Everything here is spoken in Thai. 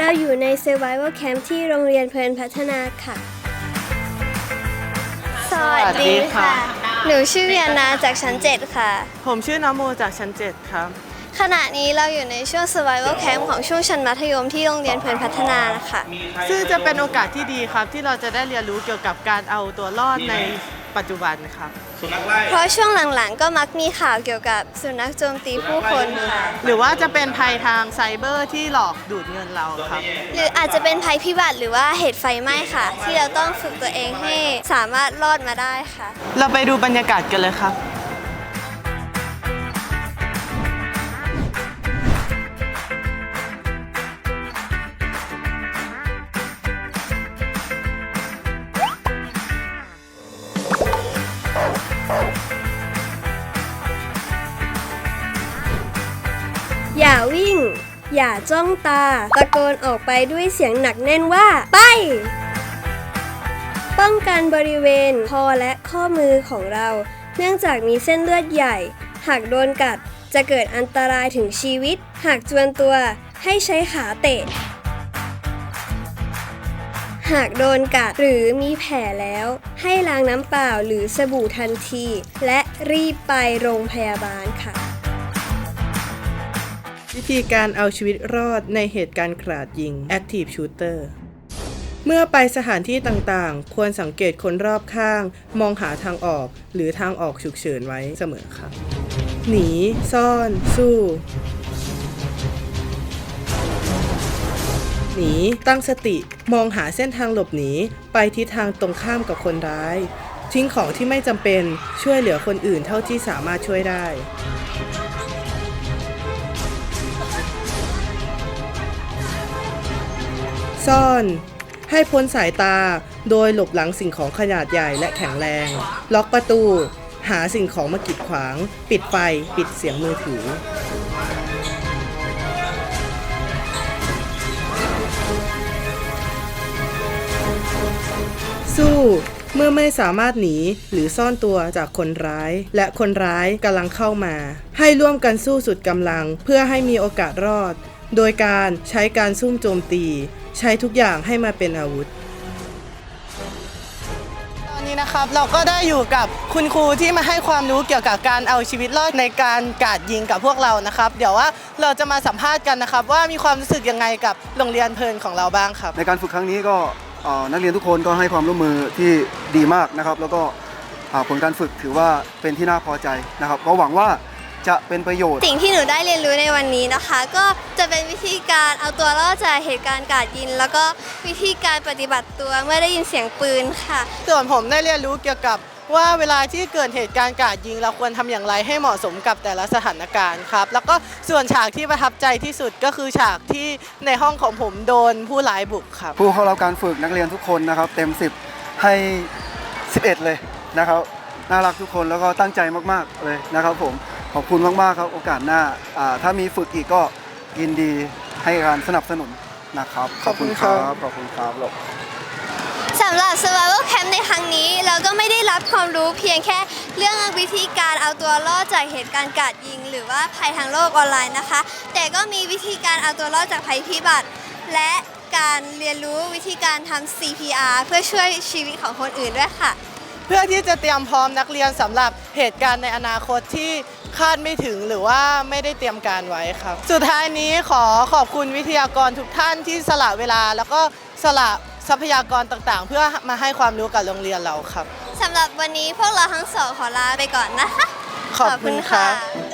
เราอยู่ใน Survival Camp ที่โรงเรียนเพลินพัฒนาค่ะ สวัสดีค่ะ หนูชื่อเวียนาจากชั้น 7 ค่ะ ผมชื่อนโมจากชั้น 7 ครับ ขณะนี้เราอยู่ในช่วง Survival Camp ของช่วงชั้นมัธยมที่โรงเรียนเพลินพัฒนานะคะ ซึ่งจะเป็นโอกาสที่ดีครับที่เราจะได้เรียนรู้เกี่ยวกับการเอาตัวรอดใน ปัจจุบันครับเพราะช่วงหลังๆ ก็มักมีข่าวเกี่ยวกับสุนัขโจมตีผู้คนค่ะ หรือว่าจะเป็นภัยทางไซเบอร์ที่หลอกดูดเงินเราครับ หรืออาจจะเป็นภัยพิบัติหรือว่าเหตุไฟไหม้ค่ะ ที่เราต้องฝึกตัวเองให้สามารถรอดมาได้ค่ะ เราไปดูบรรยากาศกันเลยครับ อย่าจ้องตา ตะโกนออกไปด้วยเสียงหนักแน่นว่า ไป ป้องกันบริเวณคอและข้อมือของเรา เนื่องจากมีเส้นเลือดใหญ่ หากโดนกัดจะเกิดอันตรายถึงชีวิต หากจวนตัวให้ใช้ขาเตะ หากโดนกัดหรือมีแผลแล้ว ให้ล้างน้ำเปล่าหรือสบู่ทันที และรีบไปโรงพยาบาลค่ะ วิธีการเอาชีวิตรอดในเหตุการณ์กราดยิง Active Shooter เมื่อไปสถานที่ต่างๆ ควรสังเกตคนรอบข้าง มองหาทางออกหรือทางออกฉุกเฉินไว้เสมอครับหนี ซ่อน สู้ หนี ตั้งสติ มองหาเส้นทางหลบหนี ไปทิศทางตรงข้ามกับคนร้าย ทิ้งของที่ไม่จำเป็น ช่วยเหลือคนอื่นเท่าที่สามารถช่วยได้ ซ่อน ให้พ้นสายตาโดยหลบหลังสิ่งของขนาดใหญ่และแข็งแรง ล็อกประตู หาสิ่งของมากีดขวาง ปิดไฟ ปิดเสียงมือถือ สู้เมื่อไม่สามารถหนีหรือซ่อนตัวจากคนร้าย และคนร้ายกำลังเข้ามา ให้ร่วมกันสู้สุดกำลังเพื่อให้มีโอกาสรอด โดยการใช้การซุ่มโจมตี ใช้ทุกอย่างให้มาเป็นอาวุธ ตอนนี้นะครับเราก็ได้อยู่กับคุณครูที่มาให้ความรู้เกี่ยวกับการเอาชีวิตรอดในการกราดยิงกับพวกเรานะครับ เดี๋ยวว่าเราจะมาสัมภาษณ์กันนะครับ ว่ามีความรู้สึกยังไงกับโรงเรียนเพลินของเราบ้างครับ ในการฝึกครั้งนี้ก็เอ่อนักเรียนทุกคนก็ให้ความร่วมมือที่ดีมากนะครับ แล้วก็อ่าผลการฝึกถือว่าเป็นที่น่าพอใจนะครับ ก็หวังว่า จะเป็นประโยชน์ สิ่งที่หนูได้เรียนรู้ในวันนี้นะคะ ก็จะเป็นวิธีการเอาตัวรอดจากเหตุการณ์กราดยิงแล้วก็วิธีการปฏิบัติตัวเมื่อได้ยินเสียงปืนค่ะ ส่วนผมได้เรียนรู้เกี่ยวกับว่าเวลาที่เกิดเหตุการณ์กราดยิงเราควรทำอย่างไรให้เหมาะสมกับแต่ละสถานการณ์ครับ แล้วก็ส่วนฉากที่ประทับใจที่สุดก็คือฉากที่ในห้องของผมโดนผู้ร้ายบุกครับ ผู้เข้ารับการฝึกนักเรียนทุกคนนะครับ เต็ม 10 ให้ 11 เลยนะครับ น่ารักทุกคนแล้วก็ตั้งใจมาก ๆ เลยนะครับผม ขอบคุณมากๆครับ โอกาสหน้าอ่าถ้ามีฝึกอีกก็ยินดีให้การสนับสนุนนะครับ ขอบคุณครับ ขอบคุณครับสำหรับ Survival Camp ในครั้งนี้ เราก็ไม่ได้รับความรู้เพียงแค่เรื่องวิธีการเอาตัวรอดจากเหตุการณ์กราดยิง หรือว่าภัยทางโลกออนไลน์นะคะ แต่ก็มีวิธีการเอาตัวรอดจากภัยพิบัติ และการเรียนรู้วิธีการทำ CPR เพื่อช่วยชีวิตของคนอื่นด้วยค่ะ เพื่อที่จะเตรียมพร้อมนักเรียนสำหรับเหตุการณ์ในอนาคตที่ คาดไม่ถึงหรือว่าไม่ได้เตรียมการไว้ครับ สุดท้ายนี้ขอขอบคุณวิทยากรทุกท่านที่สละเวลา แล้วก็สละทรัพยากรต่างๆ เพื่อมาให้ความรู้กับโรงเรียนเราครับสำหรับวันนี้พวกเราทั้งสองขอลาไปก่อนนะคะขอบคุณครับ